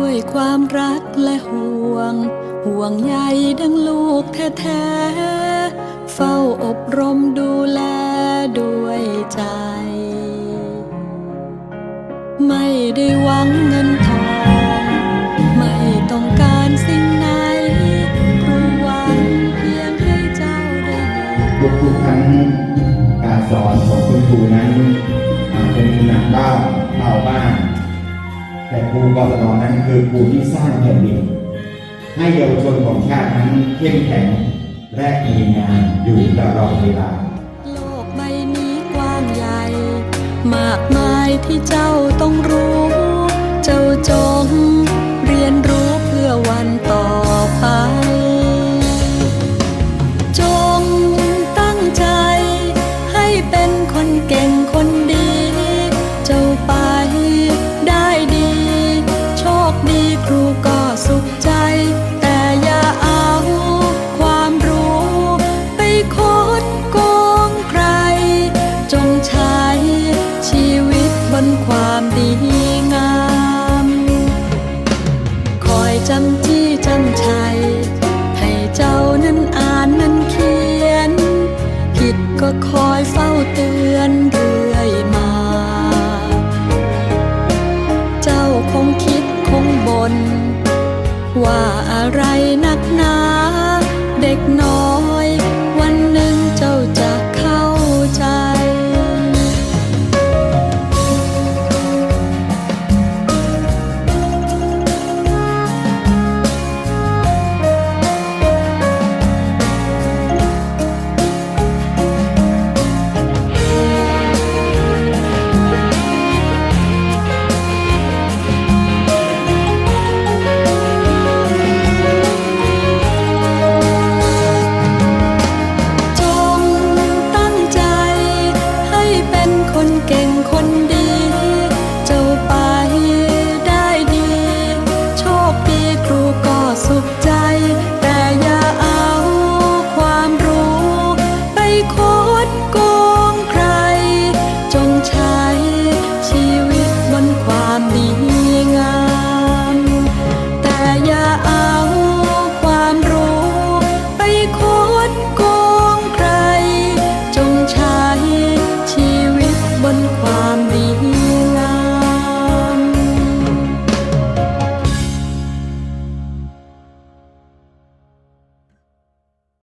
ด้วยความรักและห่วง ห่วงใยดังลูกแท้ๆ เฝ้าอบรมดูแลด้วยใจ ไม่ได้หวังเงินทอง ไม่ต้องการสิ่งไหนครูหวังเพียงให้เจ้าได้ทุกๆครั้งการสอนของคุณครูนั้นอาจจะมีหนักบ้างเบาบ้าง แต่ครูกศนนั้นคือครูที่สร้างแผ่นดินให้เยาวชนของชาตินั้นเข้มแข็งและมีงานอยู่ตลอดเวลา โลกใบนี้กว้างใหญ่ มากมายที่เจ้าต้องรู้ เจ้าจง ความดีงาม คอยจำจี้จำชัย ให้เจ้านั้นอ่านนั้นเขียน ผิดก็คอยเฝ้าเตือนเรื่อยมา เจ้าคงคิดคงบนว่าอะไรนักหนา เด็กน้อย